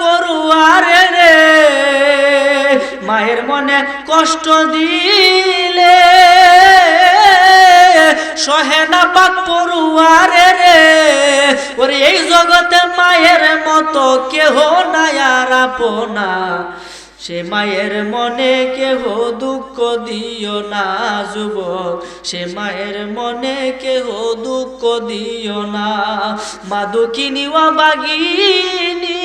পড়ুয়ারে রে। মায়ের মনে কষ্ট দিলে সহে না পাক পড়ুয়ারে রে। ওরে এই জগতে মায়ের মতো কেহ না আর আপনা সে মায়ের মনে কেহ দুঃখ দিও না, যুবক। সে মায়ের মনে কেহ দুঃখ দিও না। মা দুঃখিনীওয়া বাগিনী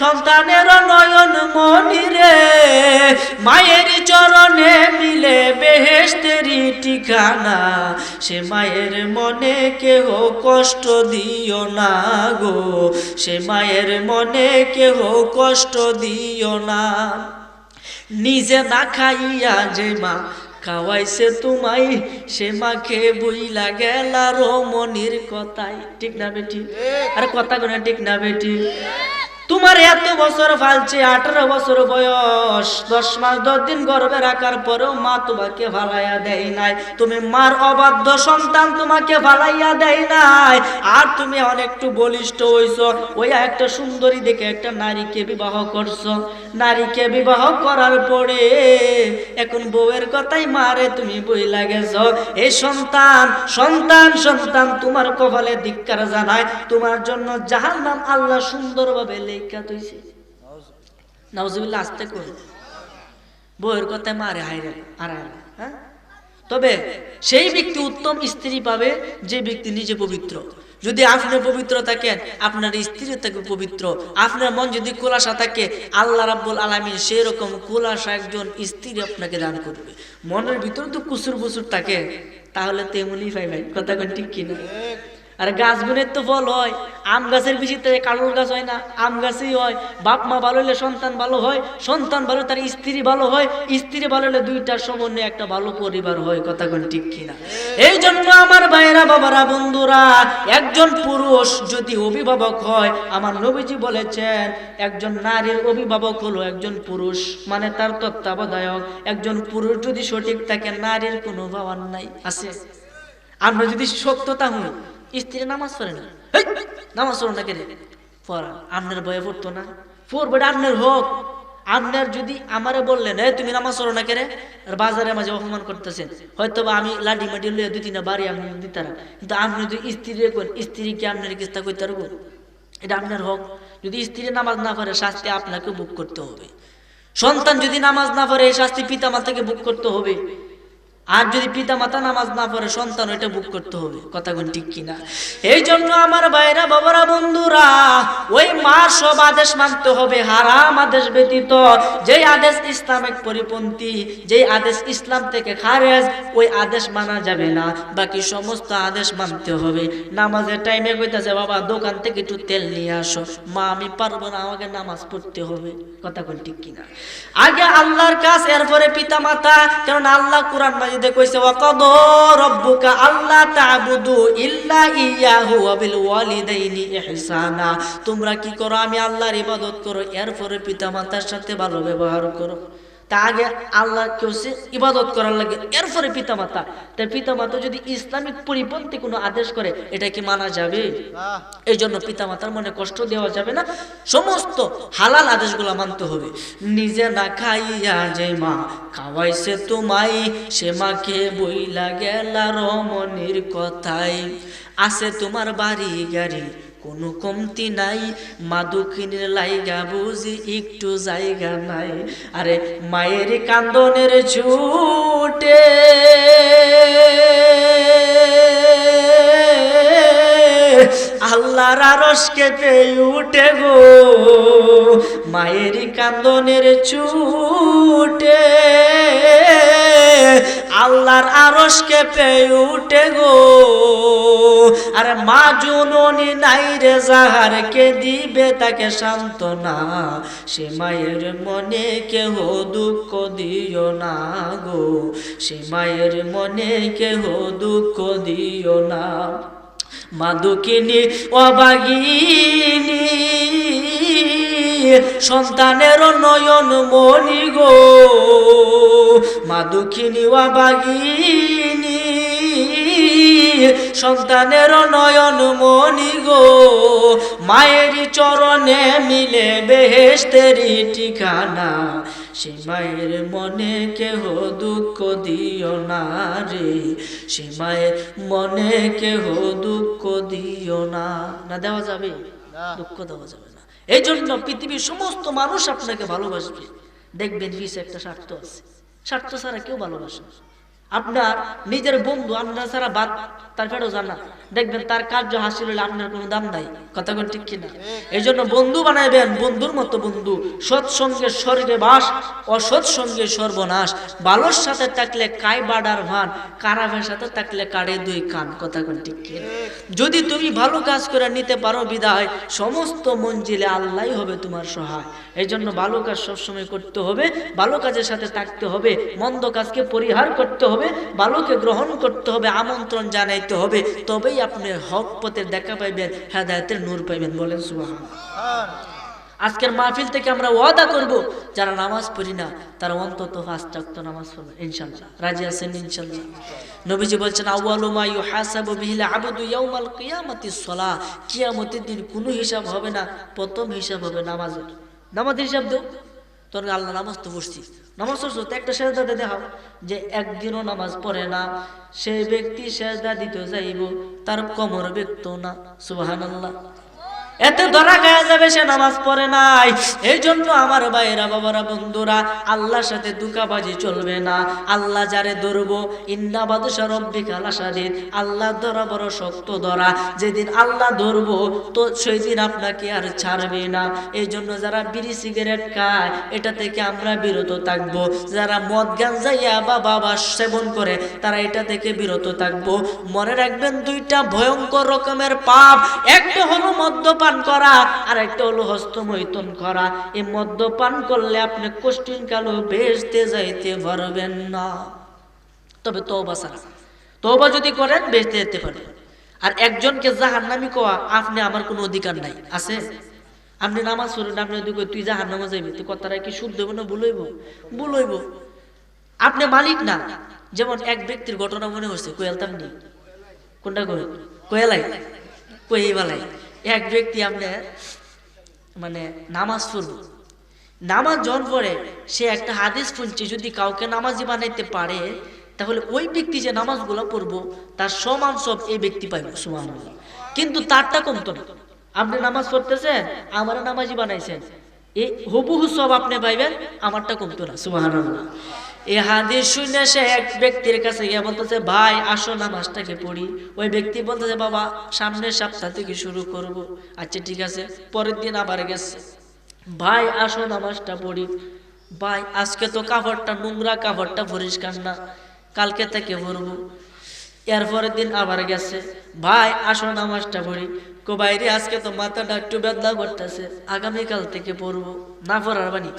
সন্তানের নয়ন মনিরে মায়ের চরণে মিলে বেহেস্তেরি ঠিকানা। সে মায়ের মনে কেহ কষ্ট দিও না গো। সে মায়ের মনে কেহ কষ্ট দিও না। নিজে না খাইয়া যে মা খাওয়াইছে তোমাই সে মাকে বইলা গেলা রমণীর কথাই ঠিক না বেটি? আরে কথা কোনে ঠিক না বেটি? তোমার এত বছর ফালছে, আঠারো বছর বয়স। দশ মাস, দশ দিন গর্ভে রাখার পরেও মা তোমাকে ফালাইয়া দেয় নাই। তুমি মার অবাধ্য সন্তান তোমাকে ফালাইয়া দেয় নাই। আর তুমি অনেকটু বলিষ্ঠ হইছ ওই একটা সুন্দরী দেখে একটা নারীকে বিবাহ করছ। নারীকে বিবাহ করার পরে এখন বউয়ের কথাই মারে, তুমি বই লাগেছ এই সন্তান সন্তান সন্তান, তোমার কপালে ধিক্কার জানায়। তোমার জন্য যাহার নাম আল্লাহ সুন্দরভাবে আসতে করে বউয়ের কথায় মারে হাইরে আর হ্যাঁ তবে সেই ব্যক্তি উত্তম স্ত্রী পাবে যে ব্যক্তি নিজে পবিত্র যদি আপনি পবিত্র থাকেন আপনার স্ত্রী থাকে পবিত্র। আপনার মন যদি খোলাসা থাকে, আল্লাহ রাব্বুল আলামিন সেই রকম খোলাসা একজন স্ত্রী আপনাকে দান করবে। মনের ভিতরে তো কুসুর বুসুর থাকে, তাহলে তেমনই ভাই ভাই, কথা ঠিক কিনা? আর গাছ গুণের তো ফল হয়, আম গাছের বেশি থেকে কাঁঠাল গাছ হয় না, আম গাছই হয়। বাপ মা ভালো হলে সন্তান ভালো হয়, সন্তান ভালো তার স্ত্রী ভালো হয়, স্ত্রী ভালো হলে দুইটার সমন্বয়ে একটা ভালো পরিবার হয়, কথা কোন ঠিক কিনা? এই জন্য আমার ভাইয়েরা, বাবারা, বন্ধুরা, একজন পুরুষ যদি অভিভাবক হয়, আমার নবীজি বলেছেন, একজন নারীর অভিভাবক হলো একজন পুরুষ মানে তার তত্ত্বাবধায়ক। একজন পুরুষ যদি সঠিক থাকে, নারীর কোনো ভাবার নাই। আছে? আমরা যদি সত্যতা হই স্ত্রী নামাজ পড়ে না। নামাজ পড়ো না কেন? পড়া আপনার বয়ে পড়তো না। পড়বে আপনার হোক। আপনার যদি আমারে বললেন, এই, তুমি নামাজ পড়ো না কেন? আর বাজারে মাঝে অপমান করতেছেন। হয়তো বা আমি লাঠি মাটি লইয়া দুই, তিনটা বাড়ি আপনি দিতারা। কিন্তু আপনি যদি স্ত্রী কোন স্ত্রীকে আপনার কিস্তা করতে পারব? এটা আপনার হোক। যদি স্ত্রী নামাজ না পড়ে, শাস্তি আপনাকে বুক করতে হবে। সন্তান যদি নামাজ না পড়ে শাস্তি পিতা মাতাকে বুক করতে হবে। আর যদি পিতা মাতা নামাজ না পড়ে, সন্তান এটা বুক করতে হবে। কথা ঠিক কিনা? এই জন্য আমার ভাইরা, বাবারা, বন্ধুরা, ওই মার সব আদেশ মানতে হবে, হারাম আদেশ ব্যতীত। যেই আদেশ ইসলামিক পরিপন্থী, যেই আদেশ ইসলাম থেকে খারেজ, ওই আদেশ মানা যাবে না। বাকি সমস্ত আদেশ মানতে হবে। নামাজের টাইমে কইতাছে, বাবা, দোকান থেকে একটু তেল নিয়ে আসো। মা, আমি পারব না, আমাকে নামাজ পড়তে হবে। কথা কোন ঠিক কিনা? আগে আল্লাহর কাজ, এরপরে পিতা মাতা কারণ আল্লাহ কোরআন মাজিদে কইছে, ওয়াকাদ রব্বুকা আল্লাহ তা'বুদু ইল্লা ইয়াহু ওয়া বিল ওয়ালিদাইনি ইহসানা। তোমরা কি করো? আমি আল্লাহর ইবাদত করো, এরপরে পিতামাতার সাথে ভালো ব্যবহার করো। তা আগে আল্লাহ কেউ সে ইবাদত করার লাগে। এরপরে পিতা মাতা তাই পিতা মাতা যদি ইসলামিক পরিপন্থী কোনো আদেশ করে এটা কি মানা যাবে? এই জন্য পিতা মাতার মনে কষ্ট দেওয়া যাবে না। সমস্ত হালাল আদেশগুলো মানতে হবে। নিজে না খাইয়া যে মা খাওয়াইছে তোমায় সে মাকে বইলা গেলা রমণীর কথাই আছে তোমার বাড়ি গাড়ি কোনো কমতি নাই। মা দক্ষিণের লাইগা বুঝি একটু জায়গা নাই। আরে মায়ের কান্দনের ছুটে আল্লাহর আরস কেঁপে উঠে গো। মায়ের কান্দনের ছুটে আল্লাহর আরস কেঁপে উঠে গো। আরে মা জননী নাই রে যাহার, কে দিবে তাকে সান্ত্বনা? সে মায়ের মনে কেহ দুঃখ দিও না গো। সে মায়ের মনে কেহ দুঃখ দিও না। মাদুকিনী অবাগিনী। সন্তানের নয়ন মনি গো। মাদুকিনী অবাগিনী সন্তানের নয়ন মনি গো। মায়েরই চরণে মিলে বেহেস্তেরি ঠিকানা সে মায়ের মনে কেহ দুঃখ দিও না রে। সে মায়ের মনে কেহ দুঃখ দিও না। না দেওয়া যাবে দুঃখ দেওয়া যাবে এই জন্য পৃথিবীর সমস্ত মানুষ আপনাকে ভালোবাসবে দেখবেন পিছে একটা স্বার্থ আছে স্বার্থ ছাড়া কেউ ভালোবাসে না। আপনার নিজের বন্ধু আপনার ছাড়া বাদ তার ফেরো জানা দেখবেন তার কার্য হাসিল হলে আপনার কোনো দাম নাই। কথা ঠিক কিনা? এই জন্য বন্ধু বানাইবেন, বন্ধুর মতো বন্ধু। সৎসঙ্গে স্বর্গে বাস, অসৎ সঙ্গে সর্বনাশ। ভালোর সাথে থাকলে কাই বাডার ভান কারাফের সাথে থাকলে কাড়ে দুই কান। কথা কোন ঠিক কিনা? যদি তুমি ভালো কাজ করে নিতে পারো বিদায়, সমস্ত মঞ্জিলে আল্লাহ হবে তোমার সহায়। এই জন্য ভালো কাজ সবসময় করতে হবে, ভালো কাজের সাথে থাকতে হবে, মন্দ কাজকে পরিহার করতে হবে। ভালোকে গ্রহণ করতে হবে, আমন্ত্রণ জানাইতে হবে, তবেই আপনি হক পথের দেখা পাইবেন, হেদায়তের নূর পাইবেন। বলেন সুবহান আজকের মাহফিল থেকে আমরা ওয়াদা করব, যারা নামাজ পড়ি না, তারা অন্তত ওয়াক্ত নামাজ পড়বে, ইনশাআল্লাহ। রাজি আছেন ইনশাআল্লাহ? নবীজি বলছেন, আউয়ালু মা ইউহাসাবু বিহিল আবদু ইয়াউমাল কিয়ামাতিস সালাহ কিয়ামতের দিন কোনো হিসাব হবে না, প্রথম হিসাব হবে নামাজের। নামাজের হিসাব দাও। তোর আল্লাহ নামাজ তো পড়ছি নামাজ পড়ছো তো একটা সেজদাতে দেখাও যে একদিনও নামাজ পড়ে না, সেই ব্যক্তি সেজদা দিতে যাইব, তার কমর ব্যক্ত না, সুবহানাল্লাহ। এতে ধরা খাওয়া যাবে, সে নামাজ পড়ে নাই। এই জন্য আমার ভাইয়েরা, বাবারা, বন্ধুরা, আল্লাহর সাথে দুকাবাজি চলবে না। আল্লাহ যারে ধরবো, ইন্না বাদশা রব্বিক আলাসাদিন আল্লাহ ধরা বড় শক্ত ধরা। যেদিন আল্লাহ ধরবো, তো সেই দিন আপনাকে আর ছাড়বে না। এই জন্য যারা বিড়ি সিগারেট খায়, এটা থেকে আমরা বিরত থাকব। যারা মদ গাঞ্জাইয়া বা বাবা সেবন করে, তারা এটা থেকে বিরত থাকব। মনে রাখবেন, দুইটা ভয়ঙ্কর রকমের পাপ। একটা হলো মদ্যপান করা আর একটা হলো হস্তমৈথুন করা। এই মদ্যপান করলে আপনি কষ্টিন কালো বেসতে যাইতে পারবেন না। তবে তওবা ছাড়া। তওবা যদি করেন বেসতে যেতে পারবেন। আর একজনকে জাহান্নামি কোয়া আপনি আমার কোনো অধিকার নাই। আছে? আপনি নামাজ পড়েন, আপনি যদি তুই জাহান নামাজ যাইবি? তুই কথাটা কি শুদ্ধ হইব না ভুলইব ভুলইব আপনি মালিক না। যেমন এক ব্যক্তির ঘটনা মনে হচ্ছে কোয়েলতাম নি কোনটা কই কোয়েলাই কোয়েবালাই এক ব্যক্তি আপনি মানে নামাজ পড়ব। নামাজ জন পড়ে, সে একটা হাদিস শুনছে, যদি কাউকে নামাজি বানাইতে পারে, তাহলে ওই ব্যক্তি যে নামাজগুলো পড়ব, তার সমান সব এই ব্যক্তি পাইব সুমান কিন্তু তারটা কমতো না। আপনি নামাজ পড়তেছেন, আমার নামাজি বানাইছেন। এই হুবহু সব আপনি পাইবেন, আমারটা কমতো না সুবাহ এই হাদিস শুনে সে এক ব্যক্তির কাছে গিয়ে বলতেছে, ভাই, আসো নামাজটাকে পড়ি। ওই ব্যক্তি বলতেছে, বাবা, সামনের সপ্তাহ থেকে শুরু করব। আচ্ছা ঠিক আছে, পরের দিন আবার গেছে। ভাই, আসো নামাজটা পড়ি। ভাই, আজকে তো কাপড়টা, নোংরা কাপড়টা পরিষ্কার না, কালকে থেকে পড়ব এরপরের দিন আবার গেছে। ভাই, আসো নামাজটা পড়ি। কো বাইরে, আজকে তো মাথাটা একটু বেদনা করতেছে, আগামীকাল থেকে পড়ব না পড়ার বানি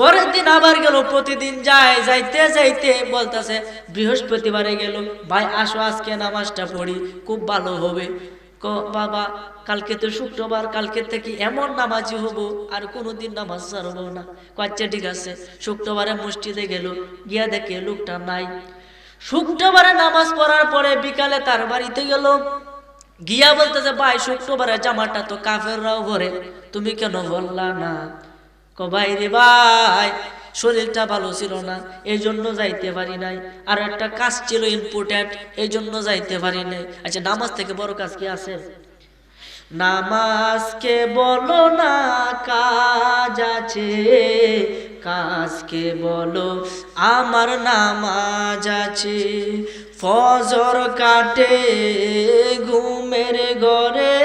পরের দিন আবার গেল, প্রতিদিন যায়, যাইতে যাইতে বলতেছে, বৃহস্পতিবারে গেল, ভাই, আসো, আজকে নামাজটা পড়ি, খুব ভালো হবে। ক, বাবা, কালকে তো শুক্রবার, কালকে থেকে এমন নামাজি হব, আর কোনোদিন নামাজ ছাড়বো না। কচ্ছা ঠিক আছে। শুক্রবারে মসজিদে গেল, গিয়া দেখে লোকটা নাই। শুক্রবারে নামাজ পড়ার পরে বিকালে তার বাড়িতে গেল। গিয়া বলতেছে, ভাই, শুক্রবারে জামাটা তো কাফেররাও ভরে তুমি কেন বললা না? ক ভাই রে ভাই, শরীরটা ভালো ছিল না এই জন্য যাইতে পারি নাই। আর একটা কাজ ছিল ইম্পর্টেন্ট এই জন্য যাইতে পারি নাই। আচ্ছা নামাজ থেকে বড় কাজ কি আছে? নামাজকে বলো না, কাজ আছে। কাজকে বলো, আমার নামাজ আছে। ফজর কাটে, ঘুমের ঘরে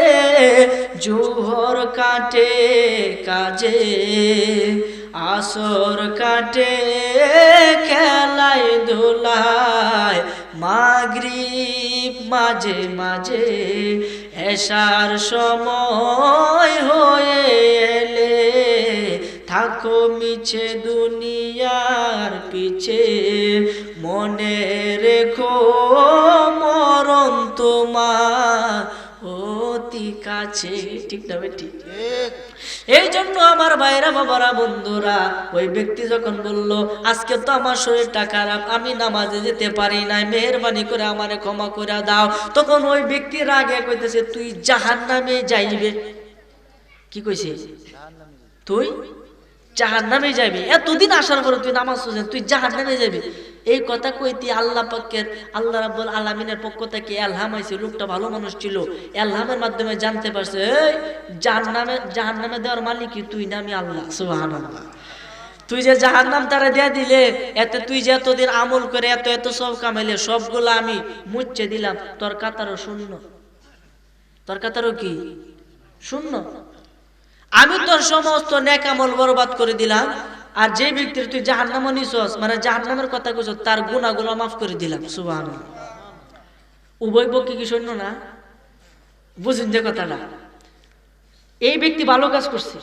জোহর কাটে কাজে, আসর কাটে খেলায় ধুলায় মাগরিব মাঝে মাঝে এসার সময় হয়ে এলে, থাকো মিছে দুনিয়ার পিছে, মনে রেখো মরণ তোমার কাছে ঠিক না ঠিক। এই জন্য আমার ভাইরা বাবারা বন্ধুরা ওই ব্যক্তি যখন বলল আজকে তো আমার শরীরটা খারাপ আমি নামাজে যেতে পারি নাই মেহরবানি করে আমারে ক্ষমা করে দাও তখন ওই ব্যক্তির আগে কইতেছে তুই জাহান নামে যাইবে। কি কইছে? তুই জাহান নামে যাবি? এতদিন আসার পরে তুই নামাজ তুই জাহান নামে যাবি? এই কথা কইতে আল্লাহ পক্ষের আল্লাহ রাব্বুল আলামিনের পক্ষ থেকে এলহাম আইছে লোকটা ভালো মানুষ ছিল। এলহামের মাধ্যমে জানতে পারছে, এই নামে নামে দেওয়ার মালিক তুই না আমি আল্লাহ, সুবহানাল্লাহ। তুই যে জাহান নাম তারা দেয়া দিলে, এতে তুই যে এতদিন আমল করে এত এত সব কামাইলে, সবগুলো আমি মুচ্ছে দিলাম। তোর কাতারও শূন্য। তোর কাতারও কি? শূন্য। আমি তোর সমস্ত নেক আমল বরবাদ করে দিলাম। আর যে ব্যক্তির তুই জাহান্নামও নিছস মানে জাহান্নামের কথা কইছ তার গুণাগুলো মাফ করে দিলাম সুবহান উভয় পক্ষে কি শূন্য না? বুঝুন যে কথাটা। এই ব্যক্তি ভালো কাজ করছে।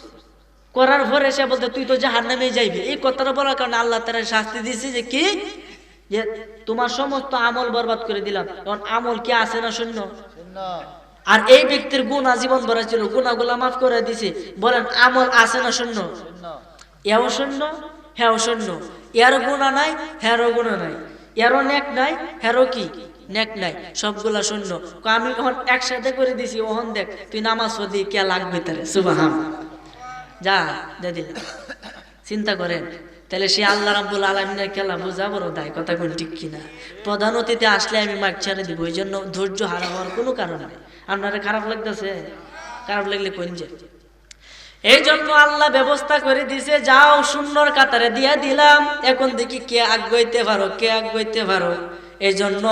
করার পরে সে বলতে তুই তো জাহান্নামে যাইবি। এই কথাটা বলার কারণে আল্লাহ তারা শাস্তি দিয়েছে যে কি? যে তোমার সমস্ত আমল বরবাদ করে দিলাম। কারণ আমল কি আছে না শূন্য আর এই ব্যক্তির গুণ আজীবন ভরা ছিল গুণাগুলা মাফ করে দিছে বলেন আমল আছে না শূন্য এও শূন্য হ্যাঁ শূন্য। এর গুণা নাই হ্যারও গুণা নাই। এরও নেক নাই হ্যারও কি? নেক নাই, সবগুলা শূন্য। আমি এখন একসাথে করে দিছি, ওহন দেখ, তুই নামাজ পড়ি কে লাগবে তারে? সুবাহান। যা দিলাম চিন্তা করেন, তাহলে সে আল্লাহ রাব্বুল আলমিনের খেলা বোঝা বড় দায় কথা কোন ঠিক কিনা? প্রধান অতিথি আসলে আমি মাঠ ছেড়ে দিব ওই জন্য ধৈর্য হারা হওয়ার কোনো কারণ নেই। আপনারা খারাপ লাগতেছে? খারাপ লাগলে কোন যে। এই জন্য আল্লাহ ব্যবস্থা করে দিছে, যাও সুন্দর কাতারে দিয়া দিলাম। এখন দেখি কে আগাইতে পারো, কে আগাইতে পারো। এই জন্য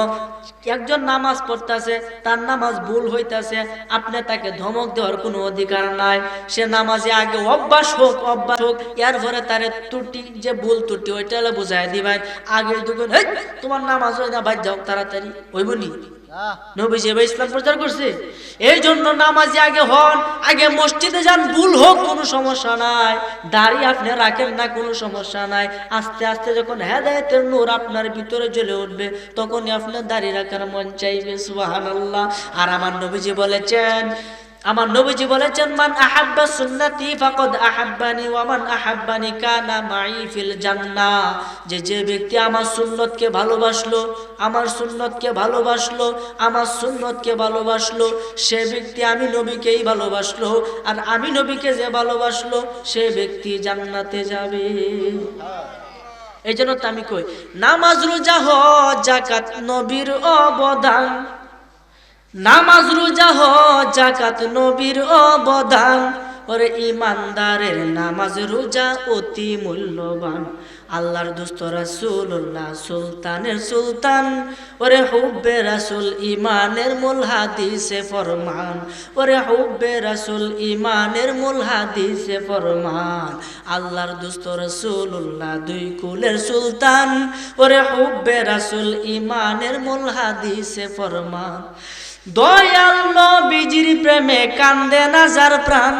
একজন নামাজ পড়তেছে, তার নামাজ ভুল হইতাছে, আপনি তাকে ধমক দেওয়ার কোনো অধিকার নাই। সে নামাজে আগে অভ্যাস হোক অভ্যাস হোক এর পরে তার ত্রুটি, যে ভুল ত্রুটি, ওইটা বুঝাই দিবেন। আগে দুগুণ তোমার নামাজ হয় না, বাদ যাও, তাড়াতাড়ি। হইবনি। নবীজি এবার ইসলাম প্রচার করছে এই জন্য নামাজি আগে হন, আগে মসজিদে যান, ভুল হোক, কোনো সমস্যা নাই। দাড়ি আপনি রাখেন না, কোনো সমস্যা নাই। আস্তে আস্তে যখন হেদায়তের নূর আপনার ভিতরে জ্বলে উঠবে, তখনই আপনার দাড়ি রাখার মন চাইবে সুবাহ আর আমার নবীজি বলেছেন আমার নবীজি বলেছেন, মান আহাব্বা সুন্নতি ফাকাদ আহাব্বানি ওয়া মান আহাব্বানি কানা মাই ফিল জান্নাহ যে যে ব্যক্তি আমার সুন্নতকে ভালোবাসলো, আমার সুন্নতকে ভালোবাসলো, আমার সুন্নতকে ভালোবাসলো, সে ব্যক্তি আমি নবীকেই ভালোবাসলো, আর আমি নবীকে যে ভালোবাসলো, সে ব্যক্তি জান্নাতে যাবে। এই জন্য তো আমি কই, নামাজ রোজা হজ জাকাত নবীর অবদান। নামাজ রোজা হজ জাকাত নবীর অবদান। ওরে ইমানদারের নামাজ রোজা অতি মূল্যবান। আল্লাহর দুস্ত রাসূলুল্লাহ, সুলতানের সুলতান। ওরে হুব্বে রাসূল ইমানের মূল হাদিসে ফরমান। ওরে হুব্বে রাসূল ইমানের মূল হাদিসে ফরমান। আল্লাহর দুস্ত রাসূলুল্লাহ, দুই কুলের সুলতান। ওরে হুব্বে রাসূল ইমানের মূল হাদিসে ফরমান। দয়াল নবীজির প্রেমে কান্দে না যার প্রাণ।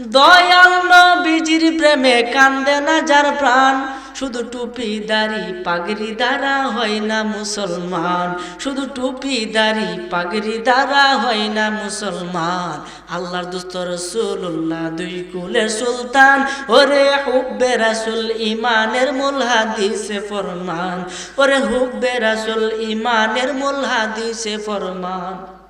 দয়াল নবীজির প্রেমে কান্দে না যার প্রাণ। শুধু টুপি দাড়ি পাগড়ি দ্বারা হয় না মুসলমান। শুধু টুপি দাড়ি পাগড়ি দ্বারা হয় না মুসলমান। আল্লাহর দুস্ত রসুল্লাহ দুই কুলের সুলতান। ওরে হুব্বে রাসুল ইমানের মূল হাদিসে ফরমান। ওরে হুব্বে রাসুল ইমানের মূল হাদিসে ফরমান।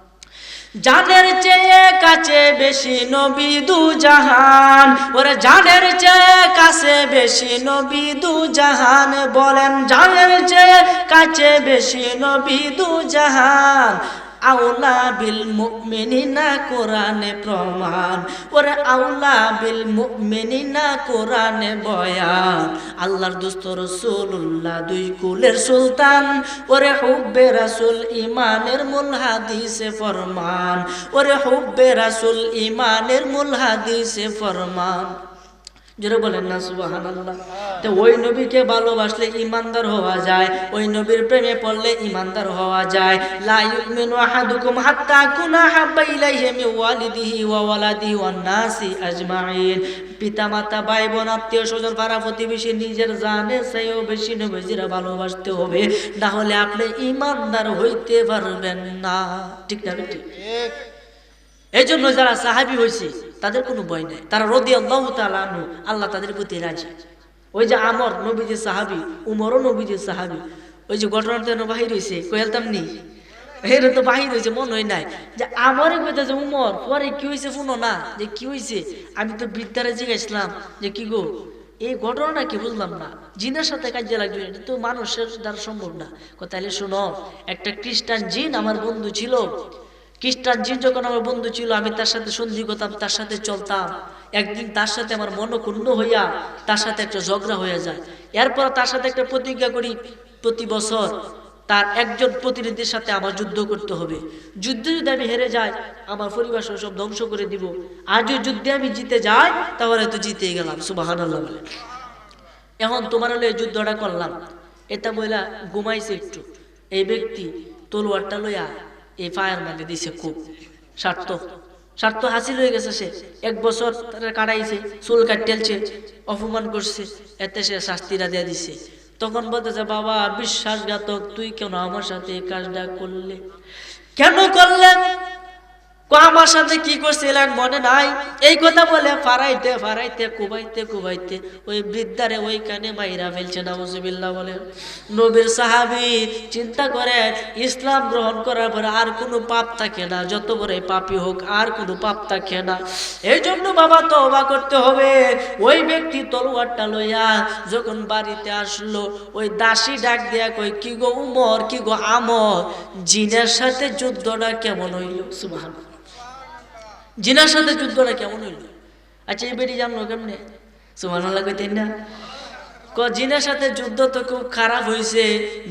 জানের চেয়ে কাছে বেশি নবী দু জাহান। ওরে জানের চেয়ে কাছে বেশি নবী দু জাহান। বলেন, জানের চেয়ে কাছে বেশি নবী দু জাহান। আউলা বিল মুমিনিনা কোরআনে প্রমাণ। ওরে আউলা বিল মুমিনিনা কোরআনে বয়ান। আল্লাহর দোস্ত রসুল্লাহ দুই কুলের সুলতান। ওরে হুব্বে রাসুল ইমানের মূল হাদিসে ফরমান। ওরে হুব্বে রাসুল ইমানের মূল হাদিসে ফরমান। জোরে বলেন না সুবাহান আল্লাহ তো ওই নবীকে ভালোবাসলে ইমানদার হওয়া যায় ওই নবীর প্রেমে পড়লে ইমানদার হওয়া যায়। লা ইউমিনু আহাদুকুম হাত্তা কুনা হাব্বা ইলাইহি মিন ওয়ালিদিহি ওয়া ওয়ালাদিহি ওয়ান নাসি আজমাইন। পিতামাতা ভাই বোন আত্মীয় স্বজন পাড়া প্রতিবেশী নিজের জানে সেও বেশি নবীজিরা ভালোবাসতে হবে। না হলে আপনি ইমানদার হইতে পারবেন না। ঠিক না ঠিক? এই জন্য যারা সাহাবি হয়েছে তাদের কোনো ভয় নেই। তারা রদি আল্লাহ তালু আল্লাহ তাদের প্রতি রাজি। ওই যে আমর নবীজির সাহাবি, উমরও নবীজির সাহাবি, ওই যে ঘটনাতে বাহির হয়েছে কয়েলতাম নি? এর তো বাহির হয়েছে মনে হয় নাই। যে আমারই কইতেছে, উমর, পরে কি হয়েছে শুনো না, যে কি হয়েছে আমি তো বিদ্যারে জিজ্ঞাসলাম, যে কি গো, এই ঘটনাটা কি বুঝলাম না? জিনের সাথে কাজে লাগবে, এটা তো মানুষের দ্বারা সম্ভব না। তাহলে শোনো, একটা খ্রিস্টান জিন আমার বন্ধু ছিল খ্রিস্টান জিন যখন আমার বন্ধু ছিল, আমি তার সাথে সন্ধি করতাম, তার সাথে চলতাম। একদিন তার সাথে আমার মনক্ষুণ্ণ হইয়া তার সাথে একটা ঝগড়া হয়ে যায়। এরপর তার সাথে একটা প্রতিজ্ঞা করি, প্রতি বছর তার একজন প্রতিনিধির সাথে আমার যুদ্ধ করতে হবে। যুদ্ধে যদি আমি হেরে যাই, আমার পরিবার সব ধ্বংস করে দিব। আর যদি যুদ্ধে আমি জিতে যাই, তাহলে তো জিতে গেলাম সুবাহান আল্লাহ বলে। এখন তোমার হলো যুদ্ধটা করলাম। এটা বইলা ঘুমাইছে একটু। এই ব্যক্তি তলোয়ারটা লইয়া এই পায়ের মাঝে দিছে খুব স্বার্থ। স্বার্থ হাসিল হয়ে গেছে সে। এক বছর কাটাইছে, চুল কাটেলছে অপমান করছে, এতে সে শাস্তিরা দিয়ে দিছে। তখন বলতেছে বাবা বিশ্বাসঘাতক, তুই কেন আমার সাথে কাজটা করলে? কেন করলেন আমার সাথে কি করছিলেন মনে নাই? এই কথা বলে ফারাইতে ফারাইতে, কুবাইতে কুবাইতে ওই বৃদ্ধারে ওইখানে মাইরা ফেলছে, নাউজুবিল্লাহ বলে। নবীর সাহাবি চিন্তা করে, ইসলাম গ্রহণ করার পরে আর কোনো পাপ থাকে না, যত বড় পাপই হোক, আর কোনো পাপ থাকে না। এই জন্য বাবা তওবা করতে হবে। ওই ব্যক্তি তলোয়ারটা লইয়া যখন বাড়িতে আসলো, ওই দাসী ডাক দিয়া কই কি গো উমর, কি গো আমর? জিনের সাথে যুদ্ধটা কেমন হইল? সুবহানাল্লাহ। জিনার সাথে যুদ্ধটা কেমন হইল? আচ্ছা এই বেটি জানলো কেমনে? সুমান কইতেন না ক জিনের সাথে যুদ্ধ তো খুব খারাপ হয়েছে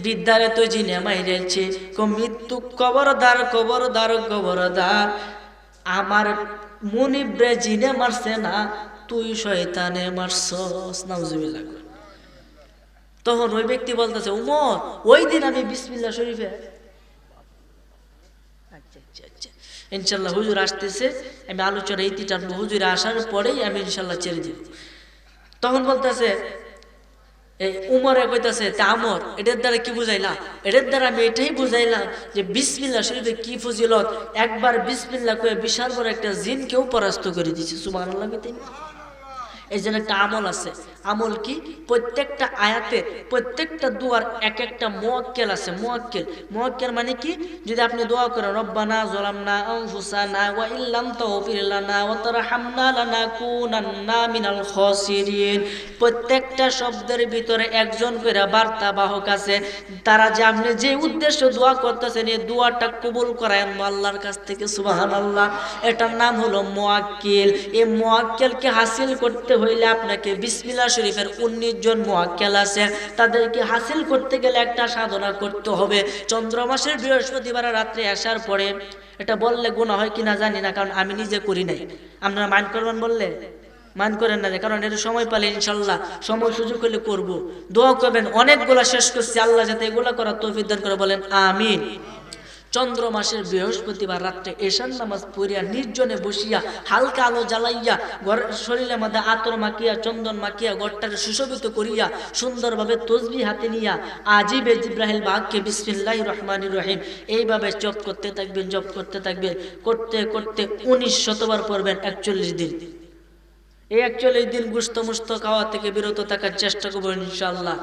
বিদ্যারে তো জিনে মাইরেছে ক মৃত্যু কবরদার কবরদার কবরদার। আমার মুনিব্রে জিনে মারছে না, তুই শয়তানে মারছস। নাউজুবিল্লাহ তখন ওই ব্যক্তি বলতেছে, উমর, ওই দিন আমি বিসমিল্লাহ শরীফে আচ্ছা আচ্ছা আচ্ছা। ইনশাল্লাহ হুজুর আসতেছে। আমি আলোচনা ইতি টানবো হুজুর আসার পরেই আমি ইনশাল্লাহ ছেড়ে দিব। তখন বলতেছে এই উমরে কইতাছে, তা আমর, এটার দ্বারা কি বুঝাইলা? এটার দ্বারা আমি এটাই বুঝাইলাম যে বিসমিল্লা শরীফে কি ফজিলত? একবার বিসমিল্লা কয়ে বিশাল বড় একটা জিনকেও পরাস্ত করে দিচ্ছে সুবাহ এই জন্য একটা আমল আছে। আমল কি? প্রত্যেকটা আয়াতে, প্রত্যেকটা দুয়ার এক একটা মোয়াক্কেল আছে, মোয়াক্কেল। মোয়াক্কেল মানে কি? যদি আপনি দোয়া করেন, রব্বানা জলামনা আনফুসানা ওয়া ইল্লাম তাগফির লানা ওয়া তারহামনা লানাকুনান্না মিনাল খাসিরিন। প্রত্যেকটা শব্দের ভিতরে একজন করে বার্তা বাহক আছে। তারা যে আপনি যে উদ্দেশ্য দোয়া করতেছেন, এই দোয়াটা কবুল করায় আল্লাহর কাছ থেকে, সুবহানাল্লাহ। এটার নাম হলো মোয়াক্কেল। এই মোয়াক্কেলকে হাসিল করতে হইলে আপনাকে বিসমিল্লাহ শরীফের উনিশ জন মোয়াক্কেল আছে। তাদেরকে হাসিল করতে গেলে একটা সাধনা করতে হবে। চন্দ্র মাসের বৃহস্পতিবার রাত্রে আসার পরে এটা বললে গুণা হয় কিনা জানি না, কারণ আমি নিজে করি নাই। আপনারা মাইন্ড করবেন বললে? মান করেন না কারণ এটা সময় পালে ইনশাল্লাহ, সময় সুযোগ হলে করব। দোয়া করবেন, অনেকগুলা শেষ করছি, আল্লাহ যাতে এগুলা করার তৌফিক দান করে বলেন, আমিন। চন্দ্র মাসের বৃহস্পতিবার রাত্রে এশান নামাজ পড়িয়া নির্জনে বসিয়া হালকা আলো জ্বালাইয়া ঘরের শরীরের মধ্যে আতর মাখিয়া, চন্দন মাখিয়া, ঘরটাকে সুশোভিত করিয়া সুন্দরভাবে তসবি হাতে নিয়া আজিবে জিব্রাহিল বাঘকে বিসমিল্লাহ রহমান রহিম। এইভাবে জপ করতে থাকবেন, জপ করতে থাকবেন, করতে করতে উনিশ শতবার পড়বেন একচল্লিশ দিন। এই একচল্লিশ দিন গুস্ত মুস্ত খাওয়া থেকে বিরত থাকার চেষ্টা করব ইনশাল্লাহ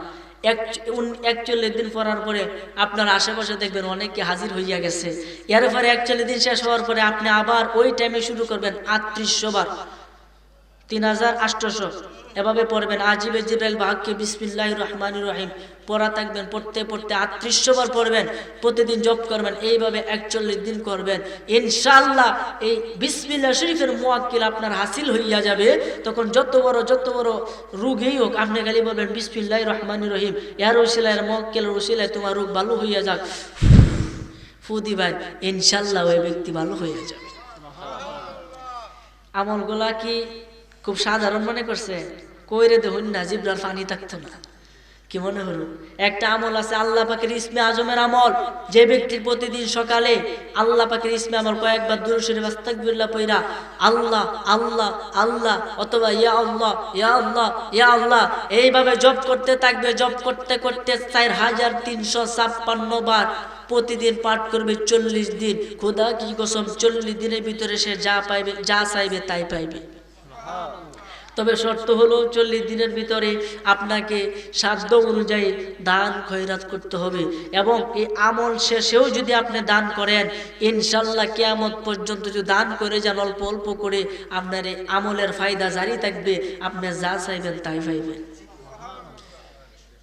একচল্লিশ দিন পড়ার পরে আপনার আশেপাশে দেখবেন অনেকে হাজির হইয়া গেছে। এর পরে একচল্লিশ দিন শেষ হওয়ার পরে আপনি আবার ওই টাইমে শুরু করবেন আটত্রিশশো বার। তিন হাজার আটশোশো এভাবে পড়বেন। আজিবে জিব্রাইল বাহকে বিসমিল্লাহ রহমান রহিম। পড়া থাকবেন, পড়তে পড়তে আটত্রিশশো বার পড়বেন। প্রতিদিন জব করবেন, এইভাবে একচল্লিশ দিন করবেন। ইনশাল্লাহ এই বিসমিল্লা শরীফের মোয়াক্কিল আপনার হাসিল হইয়া যাবে। তখন যত বড় যত বড় রোগেই হোক, আপনি খালি বলবেন বিসমিল্লাহ রহমান রহিম। ইয়ার ওসিলায় মোয়াক্কেল ওসিলায় তোমার রোগ ভালো হইয়া যাক। ফুদি ভাই ইনশাল্লাহ ওই ব্যক্তি ভালো হইয়া যাবে। আমলগুলা কি খুব সাধারণ মনে করছে। কইরে দেখুন না জিব্রার পানি থাকতো না। কি মনে হলো? একটা আমল আছে আল্লাহ পাকের ইসমে আজমের আমল। যে ব্যক্তির প্রতিদিন সকালে আল্লাহ পাকের ইসমে আমল কয়েকবার দূর শরীফ আস্তাকবিল্লাহ পইরা আল্লাহ আল্লাহ আল্লাহ অথবা ইয়া আল্লাহ ইয়া আল্লাহ ইয়া আল্লাহ এইভাবে জব করতে থাকবে জব করতে করতে চার হাজার তিনশো ছাপ্পান্ন বার প্রতিদিন পাঠ করবে চল্লিশ দিন। খোদা কি কসম, চল্লিশ দিনের ভিতরে সে যা পাইবে, যা চাইবে তাই পাইবে। তবে শর্ত হলো চল্লিশ দিনের ভিতরে আপনাকে সাধ্য অনুযায়ী দান খয়রাত করতে হবে এবং এই আমল শেষেও যদি আপনি দান করেন, ইনশাল্লাহ কেয়ামত পর্যন্ত যদি দান করে যান, অল্প অল্প করে আপনার এই আমলের ফায়দা জারি থাকবে। আপনি যা চাইবেন তাই পাইবেন।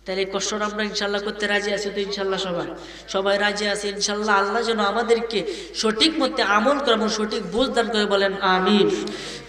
তাহলে কষ্টটা আমরা ইনশাল্লাহ করতে রাজি আছি তো ইনশাল্লাহ সবাই? সবাই রাজি আছে? ইনশাল্লাহ আল্লাহ যেন আমাদেরকে সঠিক মতে আমল করে এবং সঠিক বুঝ দান করে বলেন, আমিন।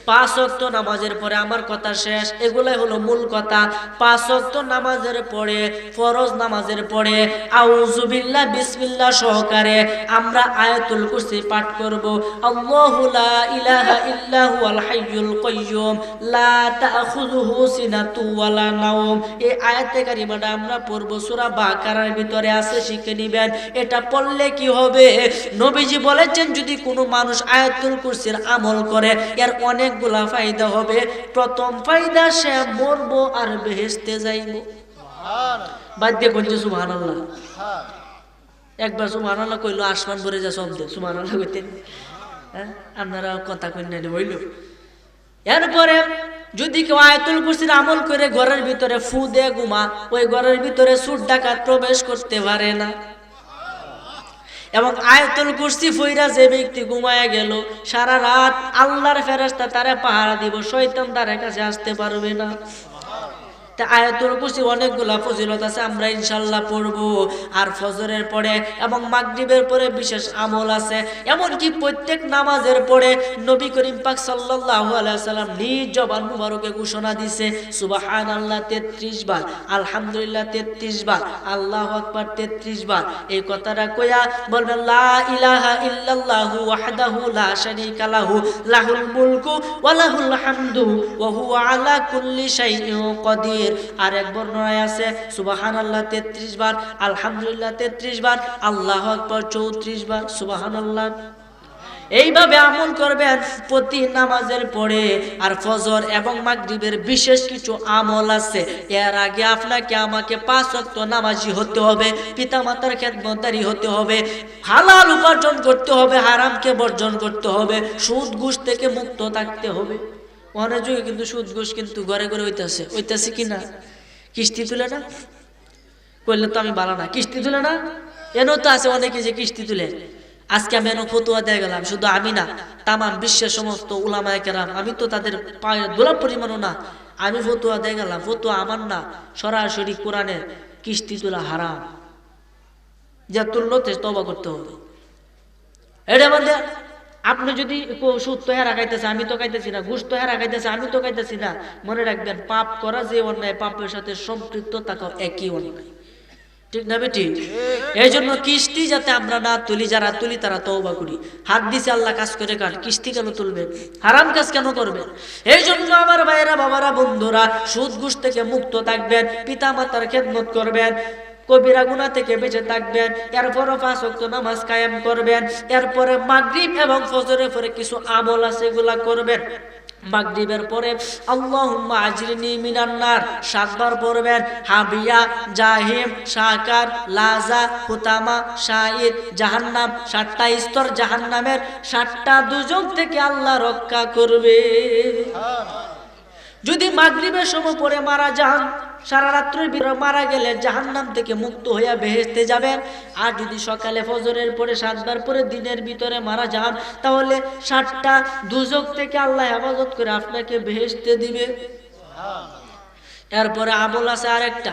পাঁচ অক্ত নামাজের পরে আমার কথা শেষ, এগুলাই হলো মূল কথা। পাঁচ অক্ত নামাজের পরে, ফরজ নামাজের পরে আউজুবিল্লাহ বিসমিল্লাহ সহকারে আমরা আয়াতুল কুরসি পাঠ করব। আল্লাহু লা ইলাহা ইল্লাহু আল হাইয়ুল কাইয়্যুম লা তাখুযুহু সিনাতু ওয়ালা নাওম। এই আয়াতে কারিমাটা আমরা পড়ব, সূরা বাকারার ভিতরে আছে, শিখে নিবেন। এটা পড়লে কি হবে? নবীজি বলেছেন, যদি কোনো মানুষ আয়াতুল কুরসির আমল করে, এর অনেকগুলা ফায়দা হবে। প্রথম ফায়দা সে মরবো আর বেহেশতে যাইব। বাদ্য করছে সুবহানাল্লাহ। একবার সুবহানাল্লাহ কইলো আসমান ভরে যা শব্দ সুবহানাল্লাহ কইতেন হ্যাঁ? আপনারা কথা কই না বইল। এরপরে যদি কেউ আয়াতুল কুরসির আমল করে ঘরের ভিতরে ফু দে ঘুমা ওই ঘরের ভিতরে সুর ডাকাত প্রবেশ করতে পারে না। এবং আয়তুল কুস্তি ফইরা যে ব্যক্তি ঘুমায় গেল, সারা রাত আল্লাহর ফেরাস্তা তারা পাহারা দিব, শয়তান তার কাছে আসতে পারবে না। তা আয়াতুল ফজিলত আছে, আমরা ইনশাল্লাহ পড়ব। আর ফজরের পরে এবং পরে বিশেষ আমল আছে। এমনকি প্রত্যেক নামাজের পরে নবী করিম পাক ঘোষণা দিছে, সুবহানাল্লাহ 33 বার, আলহামদুলিল্লাহ 33 বার, আল্লাহু আকবার 33 বার। এই কথাটা কইয়া বলবেন, লা ইলাহা ইল্লাল্লাহু ওয়াহদাহু লা শারীকা লাহু, লাহুল মুলকু আলা কুল্লি আর এক বর্ণনায় আছে, সুবহানাল্লাহ 33 বার, আলহামদুলিল্লাহ 33 বার, আল্লাহু আকবার 34 বার, সুবহানাল্লাহ। এইভাবে আমল করবেন প্রতি নামাজের পরে, আর ফজর এবং মাগরিবের বিশেষ কিছু আমল আছে। এর আগে আপনাকে আমাকে পাঁচ ওয়াক্ত নামাজি হতে হবে, পিতামাতার খেদমতারি হতে হবে, হালাল উপার্জন করতে হবে, হারামকে বর্জন করতে হবে, সুদ, ঘুষ থেকে মুক্ত থাকতে হবে। অনেক যুগে কিন্তু সুদ ঘুষ কিন্তু ঘরে ঘরে হইতেছে। হইতেছে কি না? কিস্তি তুলে না? করলে তো আমি ভালো না। কিস্তি তুলে না? এনও তো আছে অনেকে যে কিস্তি তুলে। আজকে আমি এনে ফতুয়া দিয়ে গেলাম, শুধু আমি না, তামাম বিশ্বের সমস্ত উলামায় কেরাম, আমি তো তাদের পায়ে দোলাপ পরিমাণও না, আমি ফতুয়া দিয়ে গেলাম, ফতুয়া আমার না, সরাসরি কোরআনের কিস্তি তোলা হারাম। যা তুলতে তবা করতে হবে। এটা আমাদের আপনি যদি সুদ তো হেরা খাইতেছে আমি তো খাইতেছি না, ঘুষ তো হেরা খাইতেছে আমি তো খাইতেছি না, মনে রাখবেন, পাপ করা যে অন্যায়, পাপের সাথে সম্পৃক্ত থাকা একই অন্যায়। এই জন্য কিস্তি যাতে আমরা না তুলি, যারা তুলি তারা করি। হাত কেন তুলবেন? কাজ কেন এই জন্য আমার বাবারা, বন্ধুরা, সুদ থেকে মুক্ত থাকবেন পিতা মাতার খেদমত করবেন। কবিরা গুনাহ থেকে বেঁচে থাকবেন। এরপরে পাঁচ ওয়াক্ত নামাজ কায়েম করবেন। এরপরে মাগরিব এবং ফজরের পরে কিছু আমল আছে এগুলা করবেন। মাগরিবের পরে আল্লাহুম্মা আজরিনি মিনান নার সাতবার পড়বেন। হাবিয়া জাহিম শাকার লাজা হুতামা শাহিদ জাহান্নাম সাতটা স্তর জাহান্নামের সাতটা দুজন থেকে আল্লাহ রক্ষা করবে। যদি মাগরিবের সময় পরে মারা যান সারা রাত্রের ভিতরে মারা গেলে জাহান্নাম থেকে মুক্ত হইয়া বেহেস্তে যাবেন। আর যদি সকালে ফজরের পরে সাতবার পরে দিনের ভিতরে মারা যান তাহলে সাতটা দুজক থেকে আল্লাহ হেফাজত করে আপনাকে বেহেস্তে দিবে। এরপরে আমল আছে আরেকটা।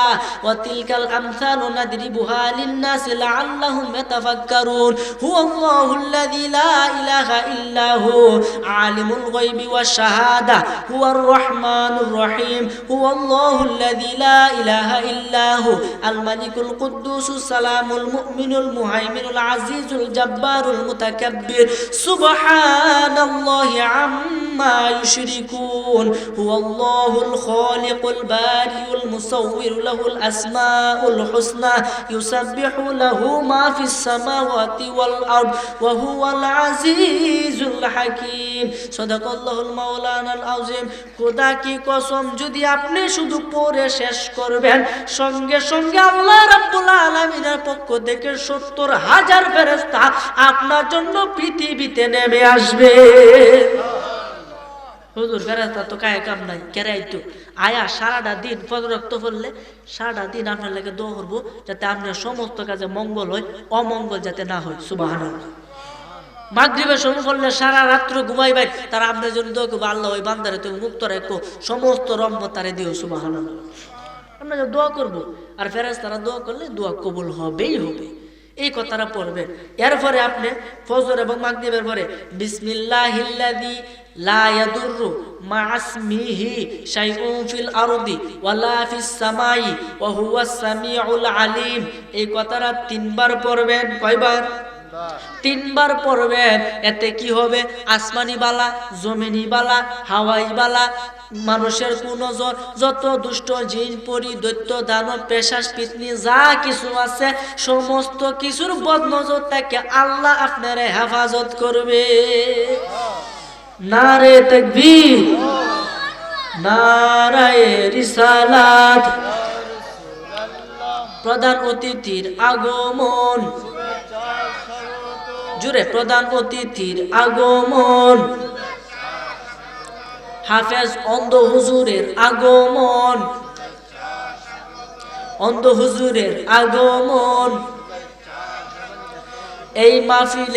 وتلك الأمثال ندربها للناس لعلهم يتفكرون. هو الله الذي لا إله إلا هو عالم الغيب والشهادة هو الرحمن الرحيم. هو الله الذي لا إله إلا هو الملك القدوس السلام المؤمن المهيمن العزيز الجبار المتكبر. سبحان الله عما يشركون. هو الله الخالق البارئ المصور আসমাউল হুসনা, ইউসাব্বিহু লাহু মা ফিস সামাওয়াতি ওয়াল আরদ, ওয়া হুয়াল আজিজুল সাদাকাল্লাহুল মাওলানাল আযীম। খোদা কি কসম, যদি আপনি শুধু পড়ে শেষ করবেন, সঙ্গে সঙ্গে আল্লাহ রাব্বুল আলামিনের পক্ষ থেকে সত্তর হাজার ফেরেস্তা আপনার জন্য পৃথিবীতে নেমে আসবে। হুজুর ফেরেস্তা তো কায়ে কাম নাই কেরাই তো আয়া সারাটা দিন ফজর রক্ত পড়লে সারাটা দিন আপনার লাগে দোয়া করব, যাতে আপনার সমস্ত কাজে মঙ্গল হয়, অমঙ্গল যাতে না হয় সুবাহ মাগরিবের সময় করলে সারা রাত্র ঘুমাই ভাই তারা আপনার জন্য দোয়া করব, আল্লাহ ওই বান্দারে তুমি মুক্ত রেখো, সমস্ত রম্য তারে দিও সুবাহ আমরা দোয়া করব, আর ফেরাজ তারা দোয়া করলে দোয়া কবুল হবেই হবে। এই কথাটা পড়বেন। এরপরে আপনি ফজর এবং মাগরিবের পরে, বিসমিল্লাহিল্লাযী এই কথাটা তিনবার পড়বেন, কয়বার? তিনবার পড়বেন। এতে কি হবে? আসমানি বালা, জমিনি বালা, হাওয়াই বালা, মানুষের কোন যত দুষ্ট জিন, পরি, দৈত্য, দানব, পেশাস, পিতনি, যা কিছু আছে, সমস্ত কিছুর বদনজর তাকে আল্লাহ আপনারে হেফাজত করবে। নারে তকবীর, নারায়ে রিসালাত। প্রধান অতিথির আগমন, জুড়ে প্রধান অতিথির আগমন। হাফেজ অন্ধ হুজুরের আগমন, অন্ধ হুজুরের আগমন। এই মাহফিলে